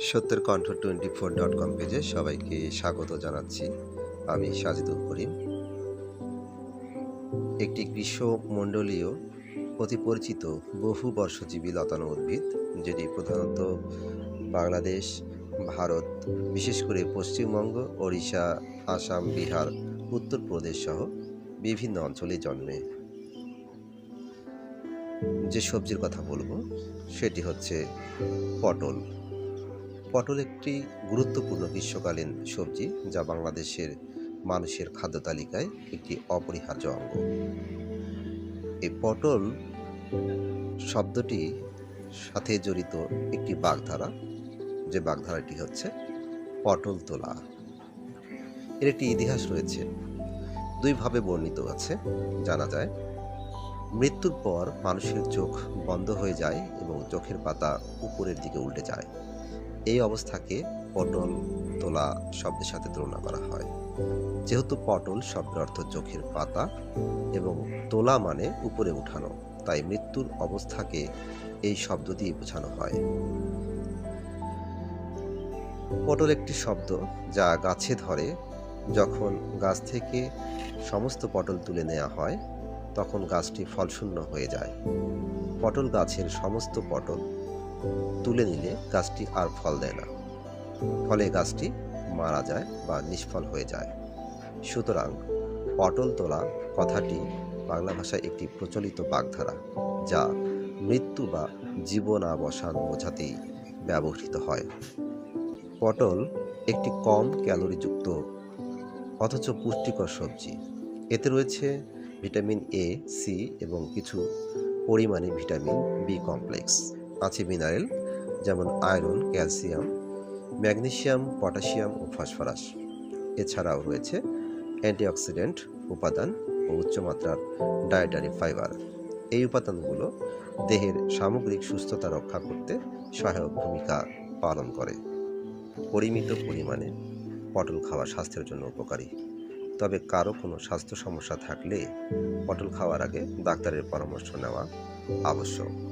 সত্যের কণ্ঠ twenty four dot com পেজে সবাইকে স্বাগত জানাচ্ছি। আমি সাজিদুল করিম। একটি গ্রীষ্মমণ্ডলীয় অতি পরিচিত বহু বর্ষজীবী লতানো উদ্ভিদ, যেটি প্রধানত বাংলাদেশ, ভারত, বিশেষ করে পশ্চিমবঙ্গ, ওড়িশা, আসাম, বিহার উত্তরপ্রদেশ সহ বিভিন্ন অঞ্চলে জন্মে। যে সবজির কথা বলব, সেটি হচ্ছে পটল। পটল একটি গুরুত্বপূর্ণ গ্রীষ্মকালীন সবজি যা বাংলাদেশের মানুষের খাদ্য তালিকায় একটি অপরিহার্য অঙ্গ। এই পটল শব্দটি সাথে জড়িত একটি বাগধারা, যে বাগধারাটি হচ্ছে পটল তোলা। এর একটি ইতিহাস রয়েছে। দুইভাবে বর্ণিত আছে। জানা যায়, মৃত্যুর পর মানুষের চোখ বন্ধ হয়ে যায় এবং চোখের পাতা উপরের দিকে উল্টে যায়। এই অবস্থাকে পটল, তোলা শব্দের সাথে তুলনা করা হয়। যেহেতু পটল শব্দের অর্থ চোখের পাতা এবং তোলা মানে উপরে উঠানো, তাই মৃত্যুর অবস্থাকে এই শব্দ দিয়ে বোঝানো হয়। পটল একটি শব্দ যা গাছে ধরে। যখন গাছ থেকে সমস্ত পটল তুলে নেওয়া হয়, তখন গাছটি ফলশূন্য হয়ে যায়। পটল গাছের সমস্ত পটল তুলে নিলে গাছটি আর ফল দেয় না। ফলে গাছটি মারা যায় বা নিষ্ফল হয়ে যায়। সুতরাং পটল তোলা কথাটি বাংলা ভাষায় একটি প্রচলিত বাগধারা, যা মৃত্যু বা জীবনাবসান বোঝাতেই ব্যবহৃত হয়। পটল একটি কম ক্যালোরিযুক্ত, অথচ পুষ্টিকর সবজি। এতে রয়েছে ভিটামিন এ, সি এবং কিছু পরিমাণে ভিটামিন বি কমপ্লেক্স। আছে মিনারেল যেমন আয়রন, ক্যালসিয়াম, ম্যাগনেসিয়াম, পটাশিয়াম ও ফসফরাস। এছাড়াও রয়েছে অ্যান্টিঅক্সিডেন্ট উপাদান ও উচ্চমাত্রার ডায়েটারি ফাইবার। এই উপাদানগুলো দেহের সামগ্রিক সুস্থতা রক্ষা করতে সহায়ক ভূমিকা পালন করে। পরিমিত পরিমাণে পটল খাওয়া স্বাস্থ্যের জন্য উপকারী। তবে কারও কোনো স্বাস্থ্য সমস্যা থাকলে পটল খাওয়ার আগে ডাক্তারের পরামর্শ নেওয়া আবশ্যক।